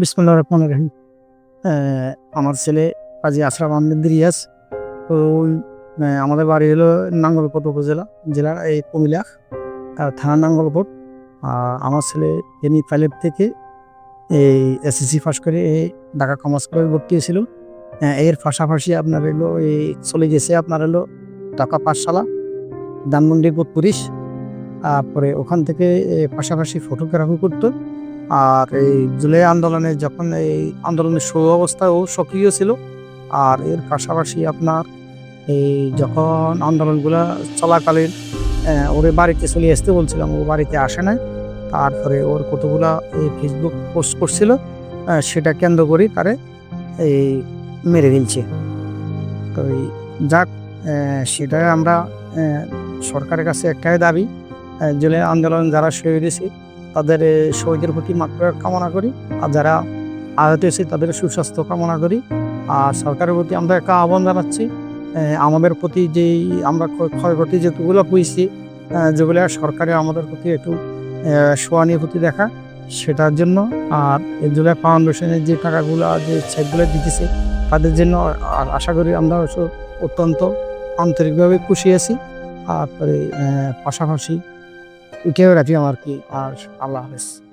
বিসমুল্লাহ রহমান রহিম। আমার ছেলে কাজী আশরাফ আহমেদ রিয়াজ। তো আমাদের বাড়ি হলো নাঙ্গলকোট উপজেলা, জেলার এই কুমিল্লা থানা নাঙ্গলকোট আর আমার ছেলে এমনি ফাইভ থেকে এই এসএসসি পাস করে এই ঢাকা কমার্স কলেজ ভর্তি হয়েছিল। এর পাশাপাশি আপনার হলো এই চলে গেছে আপনার হলো ঢাকা পাঠশালা, ধানমন্ডি পুলিশ তারপরে ওখান থেকে পাশাপাশি ফটোগ্রাফি করতো। আর এই জুলাই আন্দোলনে যখন এই আন্দোলনের শুরু অবস্থায় ও সক্রিয় ছিল, আর এর পাশাপাশি আপনার এই যখন আন্দোলনগুলো চলাকালীন ওর বাড়িতে চলে আসতে বলছিলাম, ও বাড়িতে আসে নাই। তারপরে ওর কতগুলা এই ফেসবুক পোস্ট করছিল সেটা কেন্দ্র করেই তারে এই মেরে ফেলছে তো যাক সেটা আমরা সরকারের কাছে একটাই দাবি জুলাই আন্দোলন যারা শহীদ হয়েছে তাদের শহীদের প্রতি মাত্র কামনা করি। আর যারা আহত হয়েছে তাদের সুস্বাস্থ্য কামনা করি। আর সরকারের প্রতি আমরা একটা আহ্বান জানাচ্ছি। আমাদের প্রতি যেই আমরা ক্ষয়ক্ষতি যেগুলো পেয়েছি যেগুলো সরকারের আমাদের প্রতি একটু প্রতি দেখা সেটার জন্য। আর জুলাই ফাউন্ডেশনের যে টাকাগুলো যে চেকগুলো দিতেছে তাদের জন্য আশা করি আমরা অত্যন্ত আন্তরিকভাবে খুশি আছি। আহ, পাশাপাশি উঠেও রাখি আমার কি? আর আল্লাহ হাফেজ।